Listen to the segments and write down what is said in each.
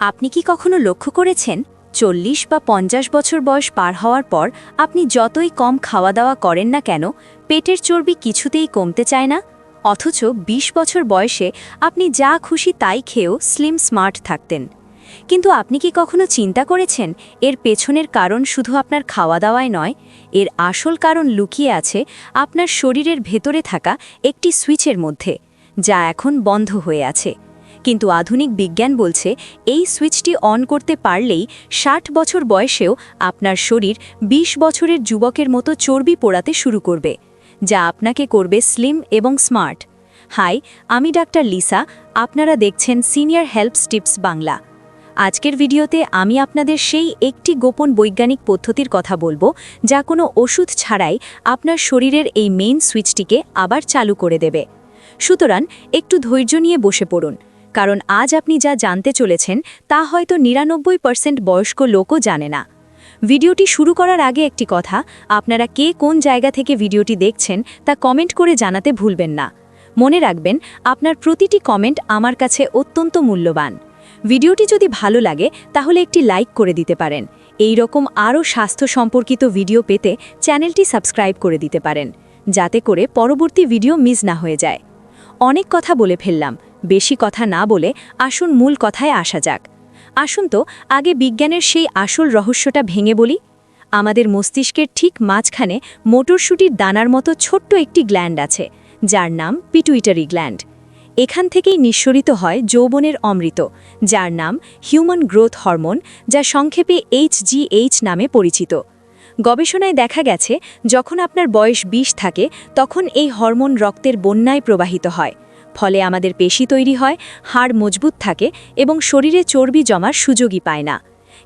আপনি কি কখনো লক্ষ্য করেছেন, চল্লিশ বা পঞ্চাশ বছর বয়স পার হওয়ার পর আপনি যতই কম খাওয়া দাওয়া করেন না কেন, পেটের চর্বি কিছুতেই কমতে চায় না? অথচ ২০ বছর বয়সে আপনি যা খুশি তাই খেয়েও স্লিম স্মার্ট থাকতেন। কিন্তু আপনি কি কখনো চিন্তা করেছেন, এর পেছনের কারণ শুধু আপনার খাওয়া দাওয়ায় নয়, এর আসল কারণ লুকিয়ে আছে আপনার শরীরের ভেতরে থাকা একটি সুইচের মধ্যে, যা এখন বন্ধ হয়ে আছে। কিন্তু আধুনিক বিজ্ঞান বলছে এই সুইচটি অন করতে পারলেই ষাট বছর বয়সেও আপনার শরীর ২০ বছরের যুবকের মতো চর্বি পোড়াতে শুরু করবে, যা আপনাকে করবে স্লিম এবং স্মার্ট। হাই, আমি ডাক্তার লিসা, আপনারা দেখছেন সিনিয়র হেল্প টিপস বাংলা। আজকের ভিডিওতে আমি আপনাদের সেই একটি গোপন বৈজ্ঞানিক পদ্ধতির কথা বলব, যা কোনো ওষুধ ছাড়াই আপনার শরীরের এই মেইন সুইচটিকে আবার চালু করে দেবে। সুতরাং একটু ধৈর্য নিয়ে বসে পড়ুন। কারণ আজ আপনি যা জানতে চলেছেন, তা হয়তো নিরানব্বই পার্সেন্ট বয়স্ক লোকও জানে না। ভিডিওটি শুরু করার আগে একটি কথা, আপনারা কে কোন জায়গা থেকে ভিডিওটি দেখছেন, তা কমেন্ট করে জানাতে ভুলবেন না। মনে রাখবেন, আপনার প্রতিটি কমেন্ট আমার কাছে অত্যন্ত মূল্যবান। ভিডিওটি যদি ভালো লাগে, তাহলে একটি লাইক করে দিতে পারেন। এই রকম আরও স্বাস্থ্য সম্পর্কিত ভিডিও পেতে চ্যানেলটি সাবস্ক্রাইব করে দিতে পারেন, যাতে করে পরবর্তী ভিডিও মিস না হয়ে যায়। অনেক কথা বলে ফেললাম। বেশি কথা না বলে আসুন মূল কথায় আসা যাক। আসুন তো, আগে বিজ্ঞানের সেই আসল রহস্যটা ভেঙে বলি। আমাদের মস্তিষ্কের ঠিক মাঝখানে মোটরশুটির দানার মতো ছোট্ট একটি গ্ল্যান্ড আছে, যার নাম পিটুইটারি গ্ল্যান্ড। এখান থেকেই নিঃসরিত হয় যৌবনের অমৃত, যার নাম হিউম্যান গ্রোথ হরমোন, যা সংক্ষেপে এইচজিএইচ নামে পরিচিত। গবেষণায় দেখা গেছে, যখন আপনার বয়স ২০ থাকে, তখন এই হরমোন রক্তের বন্যায় প্রবাহিত হয়। ফলে আমাদের পেশি তৈরি হয়, হাড় মজবুত থাকে এবং শরীরে চর্বি জমার সুযোগই পায় না।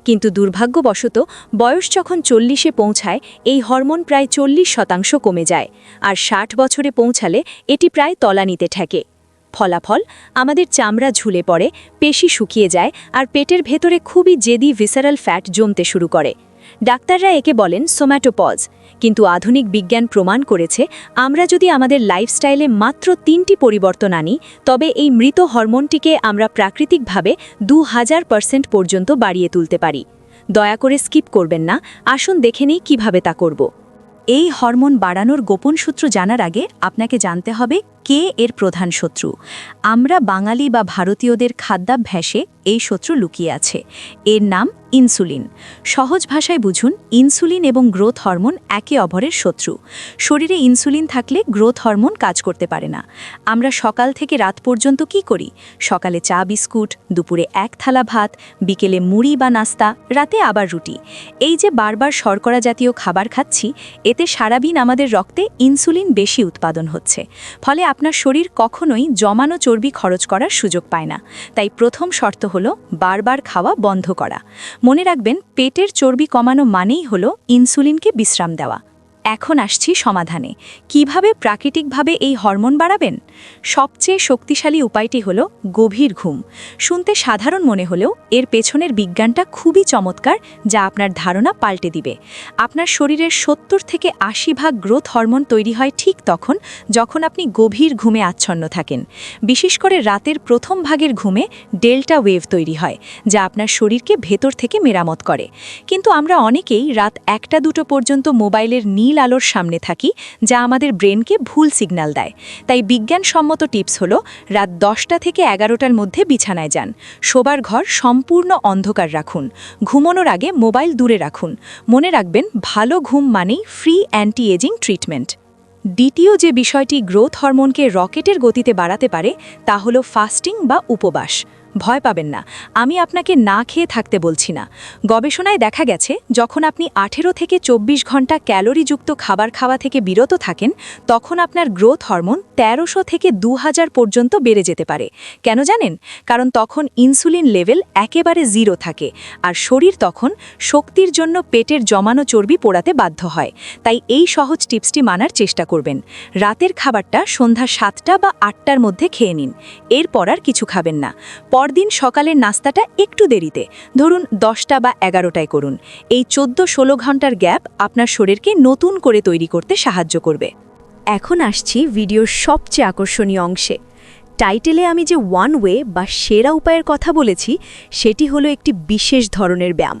কিন্তু দুর্ভাগ্যবশত, বয়স যখন চল্লিশে পৌঁছায়, এই হরমোন প্রায় চল্লিশ শতাংশ কমে যায় আর ষাট বছরে পৌঁছালে এটি প্রায় তলানিতে ঠেকে। ফলাফল, আমাদের চামড়া ঝুলে পড়ে, পেশি শুকিয়ে যায় আর পেটের ভেতরে খুবই জেদি ভিসারাল ফ্যাট জমতে শুরু করে। ডাক্তাররা একে বলেন সোম্যাটোপজ। কিন্তু আধুনিক বিজ্ঞান প্রমাণ করেছে, আমরা যদি আমাদের লাইফস্টাইলে মাত্র তিনটি পরিবর্তন আনি, তবে এই মৃত হরমোনটিকে আমরা প্রাকৃতিকভাবে দু হাজার পার্সেন্ট পর্যন্ত বাড়িয়ে তুলতে পারি। দয়া করে স্কিপ করবেন না, আসুন দেখে নিই কীভাবে তা করব। এই হরমোন বাড়ানোর গোপন সূত্র জানার আগে আপনাকে জানতে হবে কে এর প্রধান শত্রু? আমরা বাঙালি বা ভারতীয়দের খাদ্যাভ্যাসে এই শত্রু লুকিয়ে আছে। এর নাম ইনসুলিন। সহজ ভাষায় বুঝুন, ইনসুলিন এবং গ্রোথ হরমোন একে অপরের শত্রু। শরীরে ইনসুলিন থাকলে গ্রোথ হরমোন কাজ করতে পারে না। আমরা সকাল থেকে রাত পর্যন্ত কি করি? সকালে চা, বিস্কুট, দুপুরে এক থালা ভাত, বিকেলে মুড়ি বা নাস্তা, রাতে আবার রুটি। এই যে বারবার শর্করা জাতীয় খাবার খাচ্ছি, এতে সারাদিন আমাদের রক্তে ইনসুলিন বেশি উৎপাদন হচ্ছে। ফলে আপনার শরীর কখনোই জমানো চর্বি খরচ করার সুযোগ পায় না। তাই প্রথম শর্ত হল বারবার খাওয়া বন্ধ করা। মনে রাখবেন, পেটের চর্বি কমানো মানেই হলো ইনসুলিনকে বিশ্রাম দেওয়া। এখন আসছি সমাধানে। কীভাবে প্রাকৃতিকভাবে এই হরমোন বাড়াবেন? সবচেয়ে শক্তিশালী উপায়টি হলো গভীর ঘুম। শুনতে সাধারণ মনে হলেও এর পেছনের বিজ্ঞানটা খুবই চমৎকার, যা আপনার ধারণা পাল্টে দিবে। আপনার শরীরের সত্তর থেকে আশি ভাগ গ্রোথ হরমোন তৈরি হয় ঠিক তখন, যখন আপনি গভীর ঘুমে আচ্ছন্ন থাকেন। বিশেষ করে রাতের প্রথম ভাগের ঘুমে ডেল্টা ওয়েভ তৈরি হয়, যা আপনার শরীরকে ভেতর থেকে মেরামত করে। কিন্তু আমরা অনেকেই রাত একটা দুটো পর্যন্ত মোবাইলের নীল আলোর সামনে থাকি, যা আমাদের ব্রেনকে ভুল সিগন্যাল দেয়। তাই বিজ্ঞানসম্মত টিপস হলো, রাত দশটা থেকে এগারোটার মধ্যে বিছানায় যান। শোবার ঘর সম্পূর্ণ অন্ধকার রাখুন। ঘুমানোর আগে মোবাইল দূরে রাখুন। মনে রাখবেন, ভালো ঘুম মানেই ফ্রি অ্যান্টি এজিং ট্রিটমেন্ট দ্বিতীয় যে বিষয়টি গ্রোথ হরমোনকে রকেটের গতিতে বাড়াতে পারে, তা হলো ফাস্টিং বা উপবাস। ভয় পাবেন না। আমি আপনাকে না খেয়ে থাকতে বলছি না। গবেষণায় দেখা গেছে, যখন আপনি আঠেরো থেকে ২৪ ঘণ্টা ক্যালোরিযুক্ত খাবার খাওয়া থেকে বিরত থাকেন, তখন আপনার গ্রোথ হরমোন তেরোশো থেকে দু হাজার পর্যন্ত বেড়ে যেতে পারে। কেন জানেন? কারণ তখন ইনসুলিন লেভেল একেবারে জিরো থাকে, আর শরীর তখন শক্তির জন্য পেটের জমানো চর্বি পোড়াতে বাধ্য হয়। তাই এই সহজ টিপসটি মানার চেষ্টা করবেন। রাতের খাবারটা সন্ধ্যা সাতটা বা আটটার মধ্যে খেয়ে নিন। এরপর আর কিছু খাবেন না। পরদিন সকালের নাস্তাটা একটু দেরিতে। ধরুন দশটা বা এগারোটায় করুন। এই চোদ্দ ষোলো ঘণ্টার গ্যাপ আপনার শরীরকে নতুন করে তৈরি করতে সাহায্য করবে। এখন আসছি ভিডিওর সবচেয়ে আকর্ষণীয় অংশে। টাইটেলে আমি যে ওয়ান ওয়ে বা সেরা উপায়ের কথা বলেছি, সেটি হলো একটি বিশেষ ধরনের ব্যায়াম।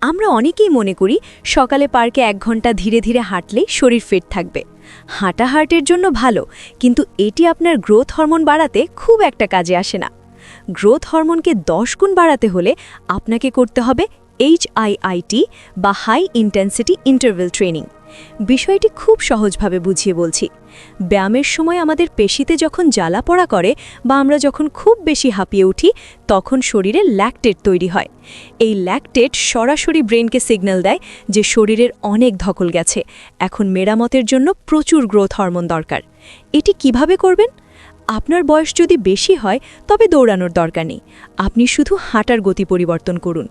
আমরা অনেকেই মনে করি সকালে পার্কে এক ঘণ্টা ধীরে ধীরে হাঁটলেই শরীর ফিট থাকবে। হাঁটা হার্টের জন্য ভালো, কিন্তু এটি আপনার গ্রোথ হরমোন বাড়াতে খুব একটা কাজে আসে না। গ্রোথ হরমোনকে দশ গুণ বাড়াতে হলে আপনাকে করতে হবে এইচআইআইটি বা হাই ইন্টেন্সিটি ইন্টারভেল ট্রেনিং বিষয়টি খুব সহজভাবে বুঝিয়ে বলছি। ব্যায়ামের সময় আমাদের পেশিতে যখন জ্বালা পড়া করে বা আমরা যখন খুব বেশি হাঁপিয়ে উঠি, তখন শরীরে ল্যাকটেট তৈরি হয়। এই ল্যাকটেট সরাসরি ব্রেনকে সিগন্যাল দেয় যে শরীরের অনেক ধকল গেছে। এখন মেরামতের জন্য প্রচুর গ্রোথ হরমোন দরকার। এটি কীভাবে করবেন? আপনার বয়স যদি বেশি হয়, তবে দৌড়ানোর দরকার নেই। আপনি শুধু হাঁটার গতি পরিবর্তন করুন।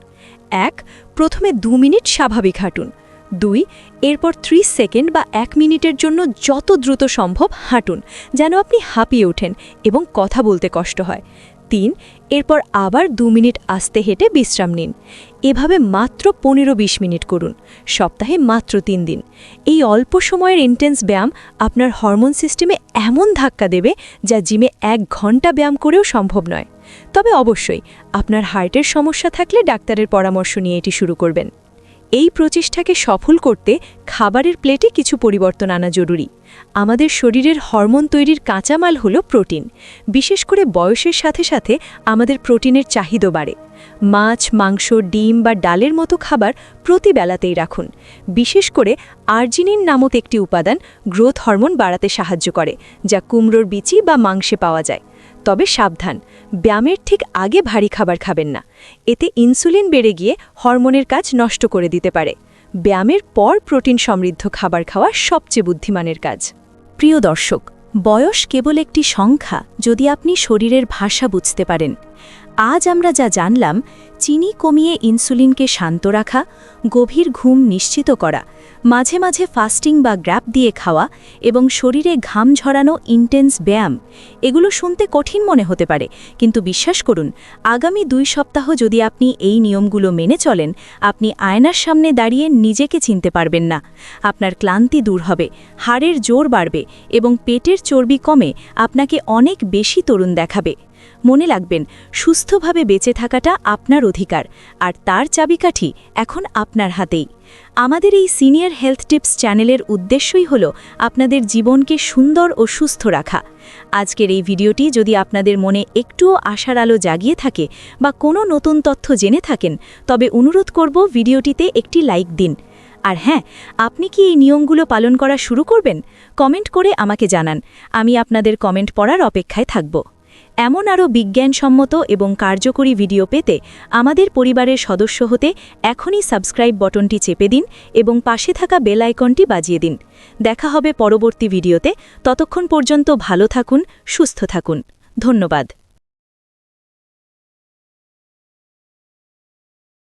এক, প্রথমে দু মিনিট স্বাভাবিক হাঁটুন। দুই, এরপর ত্রিশ সেকেন্ড বা এক মিনিটের জন্য যত দ্রুত সম্ভব হাঁটুন, যেন আপনি হাঁপিয়ে ওঠেন এবং কথা বলতে কষ্ট হয়। তিন, এরপর আবার দু মিনিট আস্তে হেঁটে বিশ্রাম নিন। এভাবে মাত্র পনেরো বিশ মিনিট করুন, সপ্তাহে মাত্র তিন দিন। এই অল্প সময়ের ইন্টেন্স ব্যায়াম আপনার হরমোন সিস্টেমে এমন ধাক্কা দেবে যা জিমে এক ঘণ্টা ব্যায়াম করেও সম্ভব নয়। তবে অবশ্যই, আপনার হার্টের সমস্যা থাকলে ডাক্তারের পরামর্শ নিয়ে এটি শুরু করবেন। এই প্রচেষ্টাকে সফল করতে খাবারের প্লেটে কিছু পরিবর্তন আনা জরুরি। আমাদের শরীরের হরমোন তৈরির কাঁচামাল হল প্রোটিন। বিশেষ করে বয়সের সাথে সাথে আমাদের প্রোটিনের চাহিদা বাড়ে। মাছ, মাংস, ডিম বা ডালের মতো খাবার প্রতি বেলাতেই রাখুন। বিশেষ করে আর্জিনিন নামক একটি উপাদান গ্রোথ হরমোন বাড়াতে সাহায্য করে, যা কুমড়োর বিচি বা মাংসে পাওয়া যায়। তবে সাবধান, ব্যায়ামের ঠিক আগে ভারী খাবার খাবেন না। এতে ইনসুলিন বেড়ে গিয়ে হরমোনের কাজ নষ্ট করে দিতে পারে। ব্যায়ামের পর প্রোটিন সমৃদ্ধ খাবার খাওয়া সবচেয়ে বুদ্ধিমানের কাজ। প্রিয় দর্শক, বয়স কেবল একটি সংখ্যা যদি আপনি শরীরের ভাষা বুঝতে পারেন। আজ আমরা যা জানলাম চিনি কমিয়ে ইনসুলিনকে শান্ত রাখা, গভীর ঘুম নিশ্চিত করা, মাঝে মাঝে ফাস্টিং বা গ্র্যাপ দিয়ে খাওয়া এবং শরীরে ঘাম ঝরানো ইন্টেন্স ব্যায়াম, এগুলো শুনতে কঠিন মনে হতে পারে। কিন্তু বিশ্বাস করুন, আগামী দুই সপ্তাহ যদি আপনি এই নিয়মগুলো মেনে চলেন, আপনি আয়নার সামনে দাঁড়িয়ে নিজেকে চিনতে পারবেন না। আপনার ক্লান্তি দূর হবে, হাড়ের জোর বাড়বে এবং পেটের চর্বি কমে আপনাকে অনেক বেশি তরুণ দেখাবে। মনে রাখবেন, সুস্থভাবে বেঁচে থাকাটা আপনার অধিকার, আর তার চাবিকাঠি এখন আপনার হাতেই। আমাদের এই সিনিয়র হেলথ টিপস চ্যানেলের উদ্দেশ্যই হল আপনাদের জীবনকে সুন্দর ও সুস্থ রাখা। আজকের এই ভিডিওটি যদি আপনাদের মনে একটুও আশার আলো জাগিয়ে থাকে বা কোনো নতুন তথ্য জেনে থাকেন, তবে অনুরোধ করব ভিডিওটিতে একটি লাইক দিন। আর হ্যাঁ আপনি কি এই নিয়মগুলো পালন করা শুরু করবেন? কমেন্ট করে আমাকে জানান। আমি আপনাদের কমেন্ট পড়ার অপেক্ষায় থাকব। এমন আরও বিজ্ঞানসম্মত এবং কার্যকরী ভিডিও পেতে আমাদের পরিবারের সদস্য হতে এখনই সাবস্ক্রাইব বটনটি চেপে দিন এবং পাশে থাকা বেল আইকনটি বাজিয়ে দিন। দেখা হবে পরবর্তী ভিডিওতে। ততক্ষণ পর্যন্ত ভালো থাকুন, সুস্থ থাকুন। ধন্যবাদ।